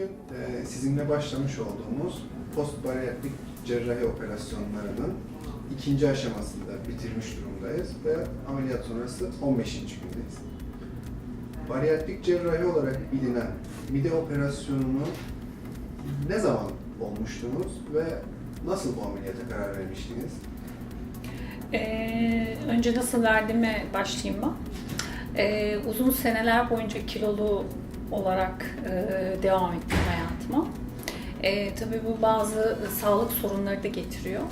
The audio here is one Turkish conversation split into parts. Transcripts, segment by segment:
Bugün e, sizinle başlamış olduğumuz post bariyatrik cerrahi operasyonlarının ikinci aşamasında bitirmiş durumdayız ve ameliyat sonrası 15. gündeyiz. Bariyatrik cerrahi olarak bilinen mide operasyonunu ne zaman olmuştunuz ve nasıl bu ameliyata karar vermiştiniz? Ee, önce nasıl verdiğime başlayayım ben. Ee, uzun seneler boyunca kilolu olarak e, devam ettim hayatıma. Ee, tabii bu bazı sağlık sorunları da getiriyor.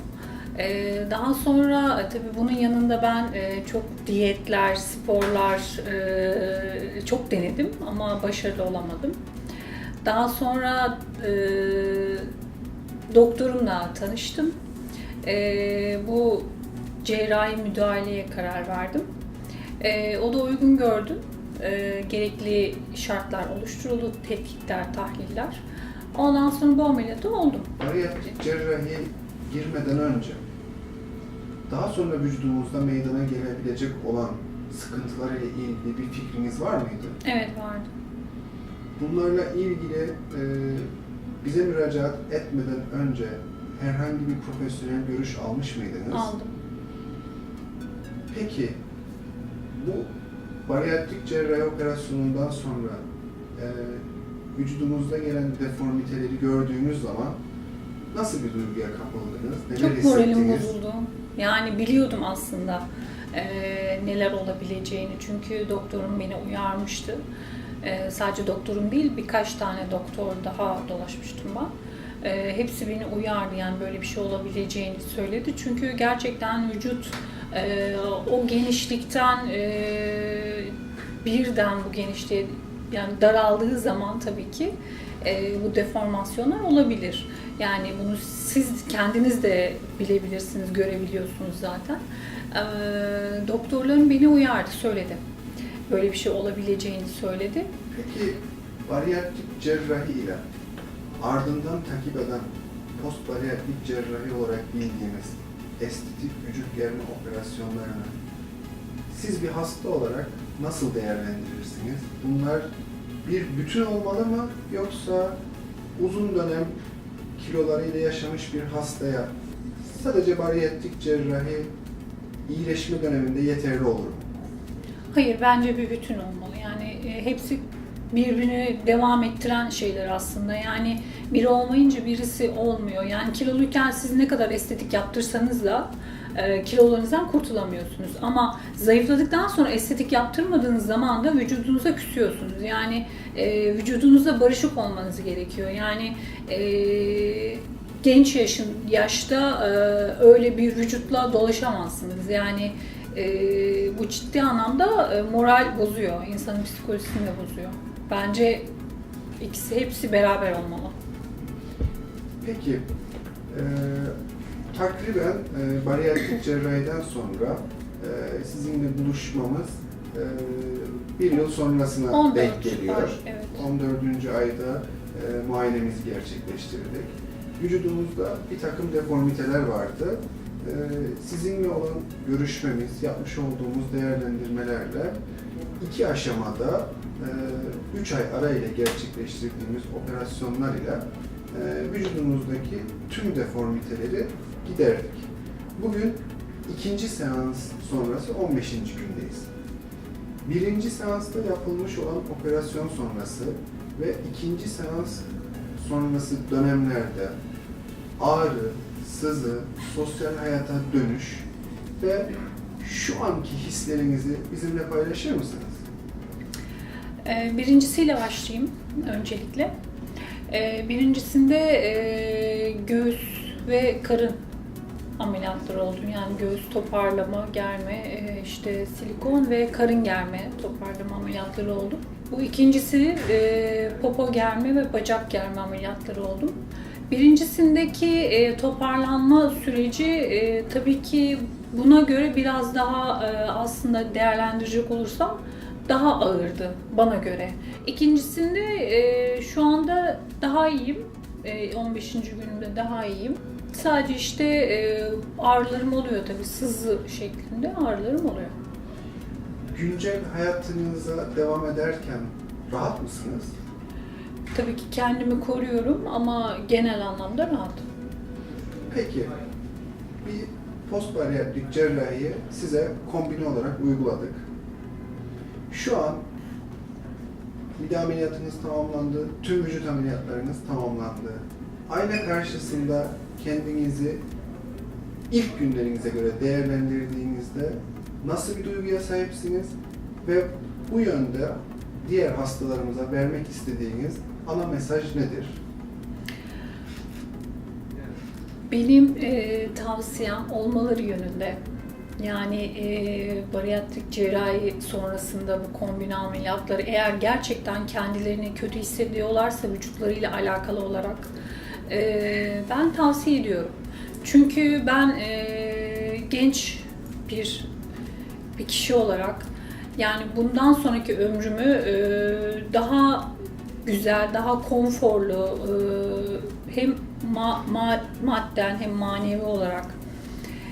Ee, daha sonra e, tabii bunun yanında ben e, çok diyetler, sporlar e, çok denedim ama başarılı olamadım. Daha sonra e, doktorumla tanıştım. E, bu cerrahi müdahaleye karar verdim. E, o da uygun gördü. E, gerekli şartlar oluşturuldu, tetkikler, tahliller. Ondan sonra bu ameliyatı oldum. Bariyatrik cerrahi girmeden önce daha sonra vücudumuzda meydana gelebilecek olan sıkıntılarla ilgili bir fikriniz var mıydı? Evet vardı. Bunlarla ilgili e, bize müracaat etmeden önce herhangi bir profesyonel görüş almış mıydınız? Aldım. Peki bu bariyatrik cerrahi operasyonundan sonra e, vücudumuzda gelen deformiteleri gördüğünüz zaman nasıl bir duyguya kapıldınız? Neler Çok moralim bozuldu. Yani biliyordum aslında eee, neler olabileceğini. Çünkü doktorum beni uyarmıştı. Eee, sadece doktorum değil birkaç tane doktor daha dolaşmıştım ben. Eee, hepsi beni uyardı yani böyle bir şey olabileceğini söyledi. Çünkü gerçekten vücut eee, o genişlikten eee, birden bu genişliğe yani daraldığı zaman tabii ki eee, bu deformasyonlar olabilir. Yani bunu siz kendiniz de bilebilirsiniz, görebiliyorsunuz zaten. Ee, doktorlarım beni uyardı, söyledi. Böyle bir şey olabileceğini söyledi. Peki bariyatrik cerrahi ile ardından takip eden post bariyatrik cerrahi olarak bildiğimiz estetik vücut germe operasyonlarını siz bir hasta olarak nasıl değerlendirirsiniz? Bunlar bir bütün olmalı mı yoksa uzun dönem kilolarıyla yaşamış bir hastaya sadece bariyatrik cerrahi iyileşme döneminde yeterli olur mu? Hayır, bence bir bütün olmalı. Yani e, hepsi birbirini devam ettiren şeyler aslında. Yani biri olmayınca birisi olmuyor. Yani kiloluyken siz ne kadar estetik yaptırsanız da e, kilolarınızdan kurtulamıyorsunuz. Ama zayıfladıktan sonra estetik yaptırmadığınız zaman da vücudunuza küsüyorsunuz. Yani e, vücudunuzla barışık olmanız gerekiyor. Yani e, genç yaşın yaşta e, öyle bir vücutla dolaşamazsınız. Yani e, bu ciddi anlamda e, moral bozuyor. insanın psikolojisini de bozuyor. Bence ikisi hepsi beraber olmalı. Peki, e, takriben e, bariyatrik cerrahiden sonra e, sizinle buluşmamız e, bir yıl sonrasına 14 denk geliyor. var, evet. 14. ayda e, muayenemizi gerçekleştirdik. Vücudumuzda bir takım deformiteler vardı. E, sizinle olan görüşmemiz, yapmış olduğumuz değerlendirmelerle iki aşamada 3 ay arayla gerçekleştirdiğimiz operasyonlar ile e, vücudumuzdaki tüm deformiteleri giderdik. Bugün ikinci seans sonrası 15. gündeyiz. Birinci seansta yapılmış olan operasyon sonrası ve ikinci seans sonrası dönemlerde ağrı, sızı, sosyal hayata dönüş ve şu anki hislerinizi bizimle paylaşır mısınız? E, birincisiyle başlayayım öncelikle. E, birincisinde e, göğüs ve karın ameliyatları oldu. Yani göğüs toparlama, germe, e, işte silikon ve karın germe toparlama ameliyatları oldu. Bu ikincisi e, popo germe ve bacak germe ameliyatları oldu. Birincisindeki e, toparlanma süreci e, tabii ki buna göre biraz daha e, aslında değerlendirecek olursam daha ağırdı bana göre. İkincisinde e, şu anda daha iyiyim. E, 15. günümde daha iyiyim. Sadece işte e, ağrılarım oluyor tabii sızı şeklinde ağrılarım oluyor. Güncel hayatınıza devam ederken rahat mısınız? Tabii ki kendimi koruyorum ama genel anlamda rahatım. Peki, bir post bariyerlik cerrahiyi size kombine olarak uyguladık. Şu an mide ameliyatınız tamamlandı, tüm vücut ameliyatlarınız tamamlandı. Ayna karşısında kendinizi ilk günlerinize göre değerlendirdiğinizde nasıl bir duyguya sahipsiniz ve bu yönde diğer hastalarımıza vermek istediğiniz ana mesaj nedir? Benim e, tavsiyem olmaları yönünde. Yani e, bariyatrik cerrahi sonrasında bu kombine ameliyatları eğer gerçekten kendilerini kötü hissediyorlarsa vücutlarıyla alakalı olarak e, ben tavsiye ediyorum. Çünkü ben e, genç bir bir kişi olarak yani bundan sonraki ömrümü e, daha güzel, daha konforlu e, hem ma- ma- madden hem manevi olarak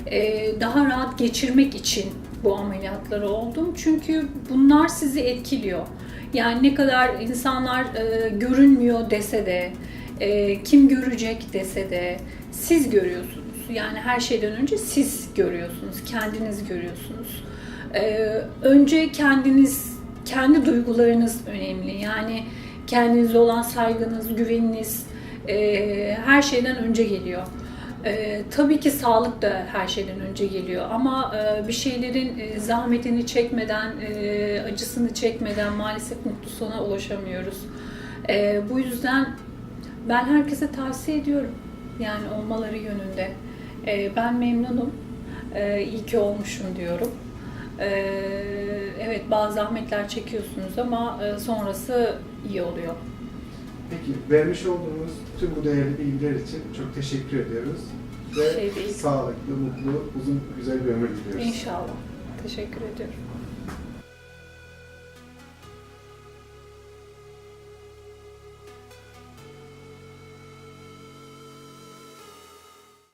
e, daha rahat geçirmek için bu ameliyatları oldum. Çünkü bunlar sizi etkiliyor. Yani ne kadar insanlar e, görünmüyor dese de, kim görecek dese de siz görüyorsunuz. Yani her şeyden önce siz görüyorsunuz, kendiniz görüyorsunuz. Önce kendiniz, kendi duygularınız önemli. Yani kendinize olan saygınız, güveniniz e, her şeyden önce geliyor. E, tabii ki sağlık da her şeyden önce geliyor ama e, bir şeylerin e, zahmetini çekmeden, e, acısını çekmeden maalesef mutlu sona ulaşamıyoruz. E, bu yüzden ben herkese tavsiye ediyorum yani olmaları yönünde. E, ben memnunum, e, iyi ki olmuşum diyorum. E, evet bazı zahmetler çekiyorsunuz ama e, sonrası iyi oluyor. Peki, vermiş olduğunuz tüm bu değerli bilgiler için çok teşekkür ediyoruz. Ve Şey değil. sağlıklı, mutlu, uzun, güzel bir ömür diliyoruz. İnşallah. Teşekkür ediyorum.